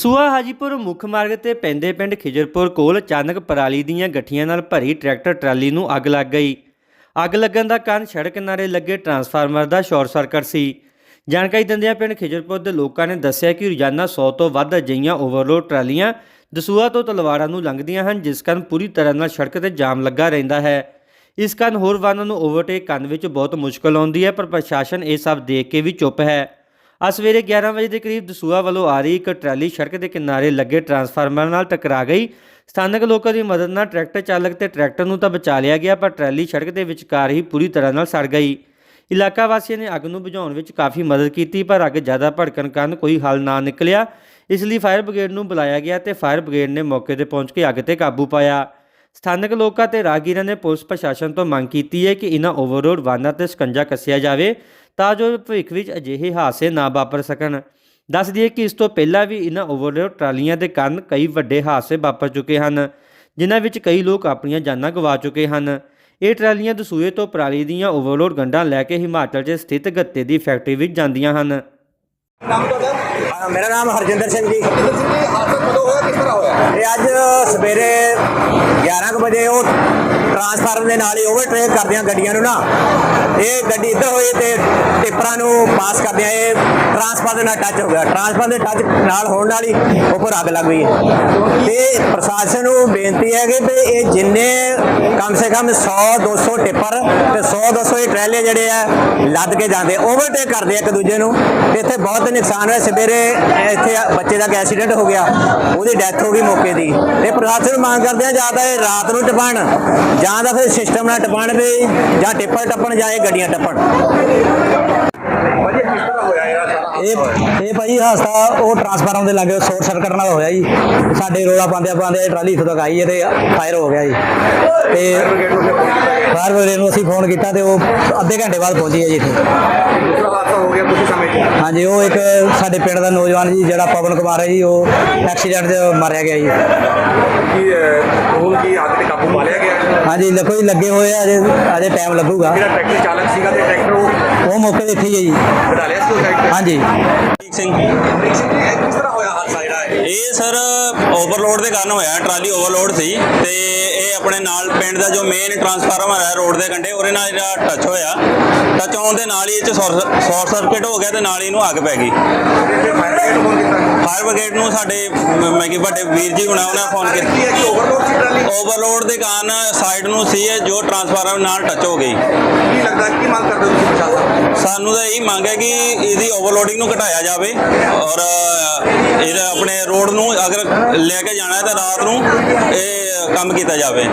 ਸੂਆ ਹਾਜੀਪੁਰ ਮੁੱਖ ਮਾਰਗ ਤੇ ਪੈਂਦੇ ਪਿੰਡ ਖਿਜਰਪੁਰ ਕੋਲ ਅਚਾਨਕ ਪਰਾਲੀ ਦੀਆਂ ਗੱਠੀਆਂ ਨਾਲ ਭਰੀ ਟਰੈਕਟਰ ਟਰਾਲੀ ਨੂੰ ਅੱਗ ਲੱਗ ਗਈ। ਅੱਗ ਲੱਗਣ ਦਾ ਕਾਰਨ ਸੜਕ ਕਿਨਾਰੇ ਲੱਗੇ ਟਰਾਂਸਫਾਰਮਰ ਦਾ ਸ਼ਾਰਟ ਸਰਕਟ ਸੀ। ਜਾਣਕਾਰੀ ਦਿੰਦਿਆਂ ਪਿੰਡ ਖਿਜਰਪੁਰ ਦੇ ਲੋਕਾਂ ਨੇ ਦੱਸਿਆ ਕਿ ਰੋਜ਼ਾਨਾ 100 ਤੋਂ ਵੱਧ ਅਜਿਹੀਆਂ ਓਵਰਲੋਡ ਟਰਾਲੀਆਂ ਦਸੂਆ ਤੋਂ ਤਲਵਾੜਾ ਨੂੰ ਲੰਘਦੀਆਂ ਹਨ, ਜਿਸ ਕਾਰਨ ਪੂਰੀ ਤਰ੍ਹਾਂ ਨਾਲ ਸੜਕ ਤੇ ਜਾਮ ਲੱਗਾ ਰਹਿੰਦਾ ਹੈ। ਇਸ ਕਾਰਨ ਹੋਰ ਵਾਹਨਾਂ ਨੂੰ ਓਵਰਟੇਕ ਕਰਨ ਵਿੱਚ ਬਹੁਤ ਮੁਸ਼ਕਲ ਆਉਂਦੀ ਹੈ, ਪਰ ਪ੍ਰਸ਼ਾਸਨ ਇਹ ਸਭ ਦੇਖ ਕੇ ਵੀ ਚੁੱਪ ਹੈ। ਅੱਜ ਸਵੇਰੇ 11 ਵਜੇ ਦੇ ਕਰੀਬ ਦਸੂਆ ਵੱਲੋਂ ਆ ਰਹੀ ਇੱਕ ਟਰਾਲੀ ਸੜਕ ਦੇ ਕਿਨਾਰੇ ਲੱਗੇ ਟਰਾਂਸਫਾਰਮਰ ਨਾਲ ਟਕਰਾ ਗਈ ਸਥਾਨਕ ਲੋਕਾਂ ਦੀ ਮਦਦ ਨਾਲ ਟਰੈਕਟਰ ਚਾਲਕ ਤੇ ਟਰੈਕਟਰ ਨੂੰ ਤਾਂ ਬਚਾ ਲਿਆ ਗਿਆ, ਪਰ ਟਰਾਲੀ ਸੜਕ ਦੇ ਵਿਚਕਾਰ ਹੀ ਪੂਰੀ ਤਰ੍ਹਾਂ ਨਾਲ ਸੜ ਗਈ। ਇਲਾਕਾ ਵਾਸੀਆਂ ਨੇ ਅੱਗ ਨੂੰ ਬੁਝਾਉਣ ਵਿੱਚ ਕਾਫੀ ਮਦਦ ਕੀਤੀ, ਪਰ ਅੱਗ ਜ਼ਿਆਦਾ ਭੜਕਣ ਕਾਰਨ ਕੋਈ ਹੱਲ ਨਾ ਨਿਕਲਿਆ। ਇਸ ਲਈ ਫਾਇਰ ਬ੍ਰਿਗੇਡ ਨੂੰ ਬੁਲਾਇਆ ਗਿਆ ਤੇ ਫਾਇਰ ਬ੍ਰਿਗੇਡ ਨੇ ਮੌਕੇ ਤੇ ਪਹੁੰਚ ਕੇ ਅੱਗ ਤੇ ਕਾਬੂ ਪਾਇਆ। ਸਥਾਨਕ ਲੋਕਾਂ ਤੇ ਰਾਗੀਰਾਂ ਨੇ ਪੁਲਿਸ ਪ੍ਰਸ਼ਾਸਨ ਤੋਂ ਮੰਗ ਕੀਤੀ ਹੈ ਕਿ ਇਹਨਾਂ ਓਵਰਲੋਡ ਵਾਹਨਾਂ ਤੇ ਸਕੰਜਾ ਕੱਸਿਆ ਜਾਵੇ। ਤਾਂ ਜੋ ਭਵਿੱਖ ਵਿੱਚ ਅਜਿਹੇ ਹਾਦਸੇ ਨਾ ਵਾਪਰ ਸਕਣ। ਦੱਸ ਦਈਏ ਕਿ ਇਸ ਤੋਂ ਪਹਿਲਾਂ ਵੀ ਇਹਨਾਂ ਓਵਰਲੋਡ ਟਰਾਲੀਆਂ ਦੇ ਕਾਰਨ ਕਈ ਵੱਡੇ ਹਾਦਸੇ ਵਾਪਰ ਚੁੱਕੇ ਹਨ, ਜਿਨ੍ਹਾਂ ਵਿੱਚ ਕਈ ਲੋਕ ਆਪਣੀਆਂ ਜਾਨਾਂ ਗਵਾ ਚੁੱਕੇ ਹਨ। ਇਹ ਟਰਾਲੀਆਂ ਦਸੂਏ ਤੋਂ ਪਰਾਲੀ ਦੀਆਂ ਓਵਰਲੋਡ ਗੰਢਾਂ ਲੈ ਕੇ ਹਿਮਾਚਲ 'ਚ ਸਥਿਤ ਗੱਤੇ ਦੀ ਫੈਕਟਰੀ ਵਿੱਚ ਜਾਂਦੀਆਂ ਹਨ। ਮੇਰਾ ਨਾਮ ਹਰਜਿੰਦਰ ਸਿੰਘ ਜੀ। ਜਿੰਦਰ ਸਿੰਘ ਜੀ ਹਾਦਸਾ ਕਦੋਂ ਹੋਇਆ ਕਿਸ ਤਰ੍ਹਾਂ ਹੋਇਆ ਇਹ ਅੱਜ ਸਵੇਰੇ 11 ਕੁ ਵਜੇ ਉਹ ਟਰਾਂਸਫਾਰਮ ਦੇ ਨਾਲ ਹੀ ਓਵਰਟੇਕ ਕਰਦਿਆਂ ਗੱਡੀਆਂ ਨੂੰ ਨਾ, ਇਹ ਗੱਡੀ ਇੱਧਰ ਹੋਈ ਤੇ ਟਿੱਪਰਾਂ ਨੂੰ ਪਾਸ ਕਰਦਿਆਂ ਇਹ ਟਰਾਂਸਫਾਰਮਰ ਦੇ ਨਾਲ ਟੱਚ ਹੋ ਗਿਆ। ਟਰਾਂਸਫਾਰਮਰ ਦੇ ਟੱਚ ਨਾਲ ਹੋਣ ਨਾਲ ਹੀ ਉੱਪਰ ਅੱਗ ਲੱਗ ਗਈ ਤੇ ਪ੍ਰਸ਼ਾਸਨ ਨੂੰ ਬੇਨਤੀ ਹੈ ਕਿ ਵੀ ਇਹ ਜਿੰਨੇ ਕਮ ਸੇ ਕਮ 100 200 ਟਿੱਪਰ ਤੇ 100 200 ਇਹ ਟਰੈਲੇ ਜਿਹੜੇ ਆ ਲੱਦ ਕੇ ਜਾਂਦੇ ਓਵਰਟੇਕ ਕਰਦੇ ਆ ਇੱਕ ਦੂਜੇ ਨੂੰ। ਤੇ ਇੱਥੇ ਬਹੁਤ ਨੁਕਸਾਨ ਹੋਇਆ। ਸਵੇਰੇ ਇੱਥੇ ਬੱਚੇ ਦਾ ਐਕਸੀਡੈਂਟ ਹੋ ਗਿਆ। ਉਹਦੀ ਡੈਥ ਹੋ ਗਈ ਮੌਕੇ ਦੀ। ਤੇ ਪ੍ਰਸ਼ਾਸਨ ਨੂੰ ਮੰਗ ਕਰਦੇ ਆ ਜਾਂ ਤਾਂ ਇਹ ਰਾਤ ਨੂੰ ਟਪਣ ਜਾਂ ਤਾਂ ਫਿਰ ਸਿਸਟਮ ਨਾਲ ਟਪਣ ਵੀ, ਜਾਂ ਟਿੱਪਰ ਟੱਪਣ ਜਾਂ ਇਹ ਗੱਡੀਆਂ ਟੱਪਣ ਭਾਜੀ ਕਿਸ ਤਰ੍ਹਾਂ ਹੋਇਆ ਇਹ ਇਹ ਇਹ ਭਾਈ ਹਾਸਤਾ ਉਹ ਟਰਾਂਸਫਾਰਮ ਦੇ ਲਾਗੇ ਸ਼ੋਰਟ ਸਰਕਟ ਨਾਲ ਹੋਇਆ ਜੀ। ਸਾਡੇ ਰੋਲਾ ਪਾਉਂਦੇ ਪਾਉਂਦੇ ਟਰਾਲੀ ਇੱਥੋਂ ਤੱਕ ਆਈ ਹੈ ਤੇ ਫਾਇਰ ਹੋ ਗਿਆ ਜੀ। ਤੇ ਫਾਇਰ ਬ੍ਰਿਗੇਡ ਨੂੰ ਅਸੀਂ ਫੋਨ ਕੀਤਾ ਤੇ ਉਹ ਅੱਧੇ ਘੰਟੇ ਬਾਅਦ ਪਹੁੰਚੀ ਹੈ ਜੀ ਇੱਥੇ। ਹਾਂਜੀ, ਉਹ ਇੱਕ ਸਾਡੇ ਪਿੰਡ ਦਾ ਨੌਜਵਾਨ ਜੀ, ਜਿਹੜਾ ਪਵਨ ਕੁਮਾਰ ਹੈ ਜੀ, ਉਹ ਐਕਸੀਡੈਂਟ 'ਚ ਮਾਰਿਆ ਗਿਆ ਜੀ। ਕੀ ਹੁਣ ਕੀ ਅੱਗ ਕਾਬੂ ਪਾ ਲਿਆ ਗਿਆ? ਹਾਂਜੀ ਦੇਖੋ ਜੀ ਲੱਗੇ ਹੋਏ ਆ ਅਜੇ ਅਜੇ ਟਾਈਮ ਲੱਗੂਗਾ। ਜਿਹੜਾ ਟਰੈਕਟਰ ਚਾਲਕ ਸੀਗਾ ਤੇ ਟਰੈਕਟਰ ਉਹ? ਉਹ ਮੌਕੇ ਤੇ ਇੱਥੇ ਹੀ ਹੈ ਜੀ। ਕਢਾ ਲਿਆ ਸੀ ਉਹ ਟਰੈਕਟਰ? ਹਾਂਜੀ। ਠੀਕ ਸਿੰਘ ਇਹ ਕਿਸ ਤਰ੍ਹਾਂ ਹੋਇਆ ਹਾਦਸਾ ਜਿਹੜਾ ਹੈ ਇਹ ਸਰ ਓਵਰਲੋਡ ਦੇ ਕਾਰਨ ਹੋਇਆ ਟਰਾਲੀ ਓਵਰਲੋਡ ਸੀ ਤੇ ਇਹ ਆਪਣੇ ਨਾਲ ਪਿੰਡ ਦਾ ਜੋ ਮੇਨ ਟਰਾਂਸਫਾਰਮਰ ਹੈ ਰੋਡ ਦੇ ਕੰਢੇ ਉਹਦੇ ਨਾਲ ਜਿਹੜਾ ਟੱਚ ਹੋਇਆ। ਟੱਚ ਹੋਣ ਦੇ ਨਾਲ ਹੀ ਇਹ ਚ ਸ਼ਾਰਟ ਸਰਕਟ ਹੋ ਗਿਆ ਤੇ ਨਾਲ ਹੀ ਇਹਨੂੰ ਅੱਗ ਪੈ ਗਈ। ਤੇ ਫਾਇਰ ਬ੍ਰਿਗੇਡ ਨੂੰ ਫੋਨ ਕੀਤਾ। ਫਾਇਰ ਬ੍ਰਿਗੇਡ ਨੂੰ ਸਾਡੇ ਮ- ਮੈਂ ਕਿ ਵੱਡੇ ਵੀਰ ਜੀ ਹੁਣਾ ਉਹਨਾਂ ਫੋਨ ਕੀ ਕੀਤਾ। ਹੈ ਕਿ ਓਵਰਲੋਡ ਸੀ ਟਰਾਲੀ? ਓਵਰਲੋਡ ਦੇ ਕਾਰਨ ਸਾਈਡ ਨੂੰ ਸੀ ਇਹ ਜੋ ਟਰਾਂਸਫਾਰਮਰ ਨਾਲ ਟੱਚ ਹੋ ਗਈ। ਕੀ ਲੱਗਦਾ ਕੀ ਮੰਗ ਕਰਦੇ ਹੋ ਤੁਸੀਂ ਪ੍ਰਸ਼ਾਸਨ ਸਾਨੂੰ ਤਾਂ ਇਹੀ ਮੰਗ ਹੈ ਕਿ ਇਹਦੀ ਓਵਰਲੋਡਿੰਗ ਨੂੰ ਘਟਾਇਆ ਜਾਵੇ ਔਰ ਇਹਦਾ ਆਪਣੇ ਰੋਡ ਨੂੰ ਅਗਰ ਲੈ ਕੇ ਜਾਣਾ ਹੈ ਤਾਂ ਰਾਤ ਨੂੰ ਇਹ ਕੰਮ ਕੀਤਾ ਜਾਵੇ।